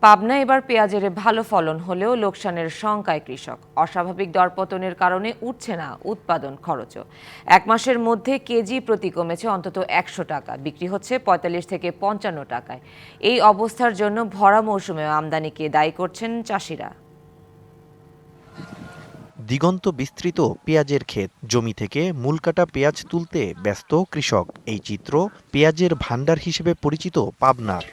পাবনা এবার পেঁয়াজের ভালো ফলন হলেও লোকসানের শঙ্কায় কৃষক। অস্বাভাবিক দরপতনের কারণে উঠছে না উৎপাদন খরচও। এক মাসের মধ্যে কেজি প্রতি কমেছে অন্তত একশো টাকা, বিক্রি হচ্ছে পঁয়তাল্লিশ থেকে পঞ্চান্ন টাকায়। এই অবস্থার জন্য ভরা মৌসুমে আমদানিকে দায়ী করছেন চাষিরা। দিগন্ত বিস্তৃত পেঁয়াজের ক্ষেত। জমি থেকে মূল কাটা পেঁয়াজ তুলতে ব্যস্ত কৃষক। এই চিত্র পেঁয়াজের ভাণ্ডার হিসেবে পরিচিত পাবনার।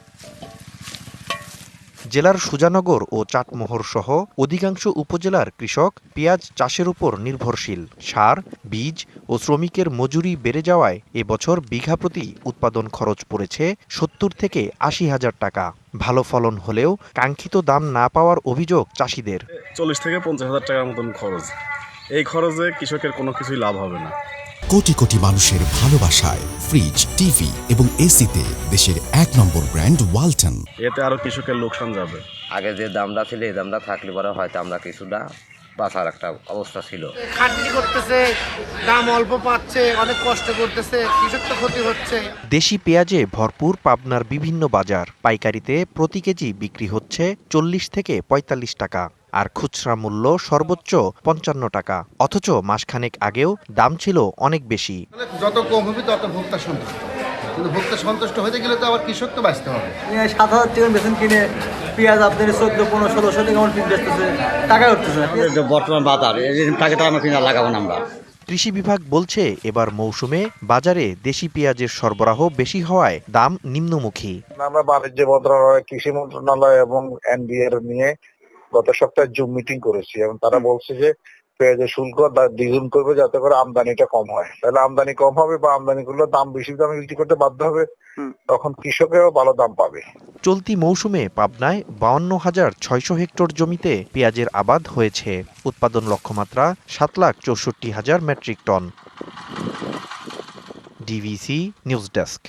জেলার সুজানগর ও চাটমোহর সহ অধিকাংশ উপজেলার কৃষক পেঁয়াজ চাষের উপর নির্ভরশীল। সার, বীজ ও শ্রমিকের মজুরি বেড়ে যাওয়ায় এবছর বিঘা প্রতি উৎপাদন খরচ পড়েছে সত্তর থেকে আশি হাজার টাকা। ভালো ফলন হলেও কাঙ্ক্ষিত দাম না পাওয়ার অভিযোগ চাষিদের। চল্লিশ থেকে পঞ্চাশ হাজার টাকার মতন খরচ। এই খরচে কৃষকের কোনো কিছুই লাভ হবে না। কোটি কোটি মানুষের ভালোবাসায় ফ্রিজ টিভি এবং এসিতে দেশের এক নম্বর ব্র্যান্ড ওয়ালটন। এতে আরও কৃষকের লোকসান যাবে। আগে যে দামটা ছিল এই দামটা থাকলে পরে হয়তো আমরা কিছুটা বাঁচার একটা অবস্থা ছিল। খাটনি করতেছে দাম অল্প পাচ্ছে অনেক কষ্ট করতেছে কৃষক তো ক্ষতি হচ্ছে। দেশি পেঁয়াজে ভরপুর পাবনার বিভিন্ন বাজার। পাইকারিতে প্রতি কেজি বিক্রি হচ্ছে চল্লিশ থেকে পঁয়তাল্লিশ টাকা। আর খুচরা মূল্য সর্বোচ্চ পঞ্চান্ন টাকা। অথচ মাসখানেক আগেও দাম ছিল অনেক বেশি। যত কম হবে তত ভোক্তা সন্তুষ্ট। কিন্তু ভোক্তা সন্তুষ্ট হতে গেলে তো আবার কৃষক তো বাঁচতে হবে। সাত হাজার টাকা বেতন কিনে পেঁয়াজ আপনার চোদ্দ পনেরো ষোলোশো টাকা আমার বেচতেছে টাকা উঠতেছে। বর্তমান বাজার টাকা তো আমরা কিনা লাগাবো না আমরা। কৃষি বিভাগ বলছে এবার মৌসুমে বাজারে দেশি পেঁয়াজের সরবরাহ বেশি হওয়ায় দাম নিম্নমুখী। আমরা বাণিজ্য মন্ত্রণালয় কৃষি মন্ত্রণালয় এবং এনবিআর নিয়ে গত সপ্তাহে জুম মিটিং করেছি এবং তারা বলছে যে পেঁয়াজের শুল্ক দ্বিগুণ করবে যাতে করে আমদানিটা কম হয়। তাহলে আমদানি কম হবে বা আমদানি করলে দাম বেশি দামে বিক্রি করতে বাধ্য হবে। তখন কৃষকেরও ভালো দাম পাবে। চলতি মৌসুমে পাবনায় বাউন্ন হাজার ছয়শো হেক্টর জমিতে পেঁয়াজের আবাদ হয়েছে। উৎপাদন লক্ষ্যমাত্রা সাত লাখ চৌষট্টি হাজার metric ton. DVC news desk.